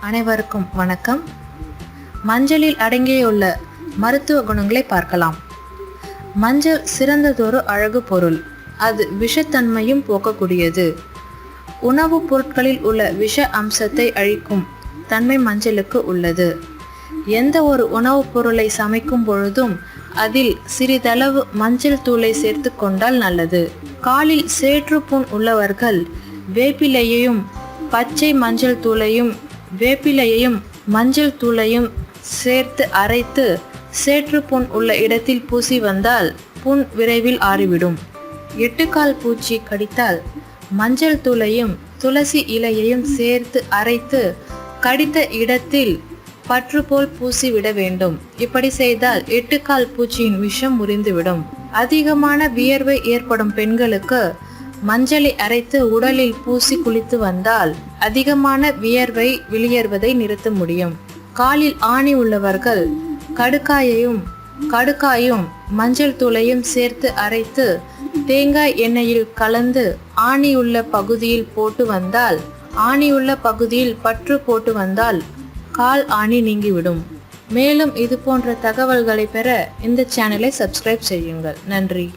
அனைவருக்கும் வணக்கம். மஞ்சளில் அடங்கியுள்ள மருத்துவ குணங்களை பார்க்கலாம். மஞ்சள் சிறந்ததொரு அழகு பொருள். அது விஷத்தன்மையும் போக்கக்கூடியது. உணவுப் பொருட்களில் உள்ள விஷ அம்சத்தை அழிக்கும் தன்மை மஞ்சளுக்கு உள்ளது. எந்த ஒரு உணவுப் பொருளை சமைக்கும் பொழுதும் அதில் சிறிதளவு மஞ்சள் தூளை சேர்த்து கொண்டால் நல்லது. காலில் சேற்றுப்புண் உள்ளவர்கள் வேப்பிலையையும் பச்சை மஞ்சள் தூளையும் வேப்பிலையையும் மஞ்சள் தூளையும் சேர்த்து அரைத்து சேற்று புண் உள்ள இடத்தில் பூசி வந்தால் புண் விரைவில் ஆறிவிடும். எட்டுக்கால் பூச்சி கடித்தால் மஞ்சள் தூளையும் துளசி இலையையும் சேர்த்து அரைத்து கடித்த இடத்தில் பற்று போல் பூசிவிட வேண்டும். இப்படி செய்தால் எட்டுக்கால் பூச்சியின் விஷம் முறிந்துவிடும். அதிகமான வியர்வை ஏற்படும் பெண்களுக்கு மஞ்சளை அரைத்து உடலில் பூசி குளித்து வந்தால் அதிகமான வியர்வை வெளியேறுவதை நிறுத்த முடியும். காலில் ஆணி உள்ளவர்கள் கடுக்காயையும் கடுக்காயும் மஞ்சள் தூளையும் சேர்த்து அரைத்து தேங்காய் எண்ணெயில் கலந்து ஆணியுள்ள பகுதியில் போட்டு வந்தால் ஆணியுள்ள பகுதியில் பற்று போட்டு வந்தால் கால் ஆணி நீங்கிவிடும். மேலும் இது போன்ற தகவல்களை பெற இந்த சேனலை சப்ஸ்கிரைப் செய்யுங்கள். நன்றி.